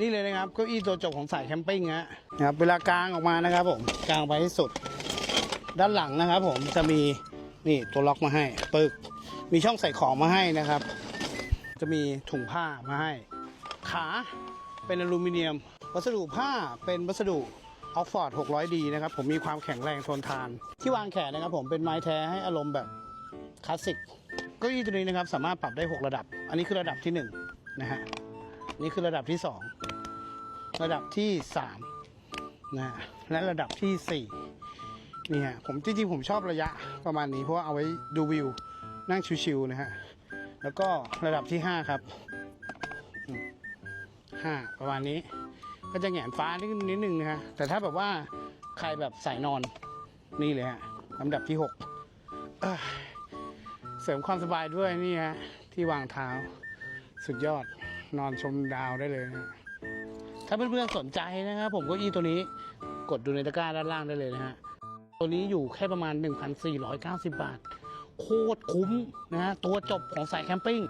นี่เลยนะครับเก้าอี้ตัวจบของสายแคมปิ้งฮะนะครับเวลากางออกมานะครับผมกางไปให้สุด ด้านหลังนะครับ ผมจะมีนี่ตัวล็อกมาให้ปึกมีช่องใส่ของมาให้นะครับ จะมีถุงผ้ามาให้ ขาเป็นอลูมิเนียม วัสดุผ้าเป็นวัสดุออกฟอร์ด 600D นะครับผมมีความแข็งแรงทนทาน ที่วางแขนนะครับผมเป็นไม้แท้ให้อารมณ์แบบคลาสสิกเก้าอี้ตัวนี้นะครับสามารถปรับได้ 6 ระดับ อันนี้คือระดับที่ 1 นะฮะนี่คือระดับที่ 2 ระดับที่3นะฮะและระดับทีสี่4นี่ฮะผมจริงๆผมชอบระยะประมาณนี้เพราะว่าเอาไว้ดูวิวนั่งชิวๆนะฮะแล้วก็ระดับที่ 5 ครับอืมห้าประมาณนี้ ก็จะแหงนฟ้านิดนิดนึงนะฮะแต่ถ้าแบบว่าใครแบบสายนอนนี่เลยฮะลำดับที่ 6เอ้ยเสริมความสบายด้วยนี่ฮะที่วางเท้าสุดยอดนอนชมดาวได้เลยนะ ถ้าเพื่อนๆสนใจนะครับผมเก็อีตัวนี้กดดูในตะกร้าด้านล่างได้เลยนะฮะ ตัวนี้อยู่แค่ประมาณ 1,490 บาท โคตรคุ้มนะฮะ ตัวจบของสายแคมปิ้ง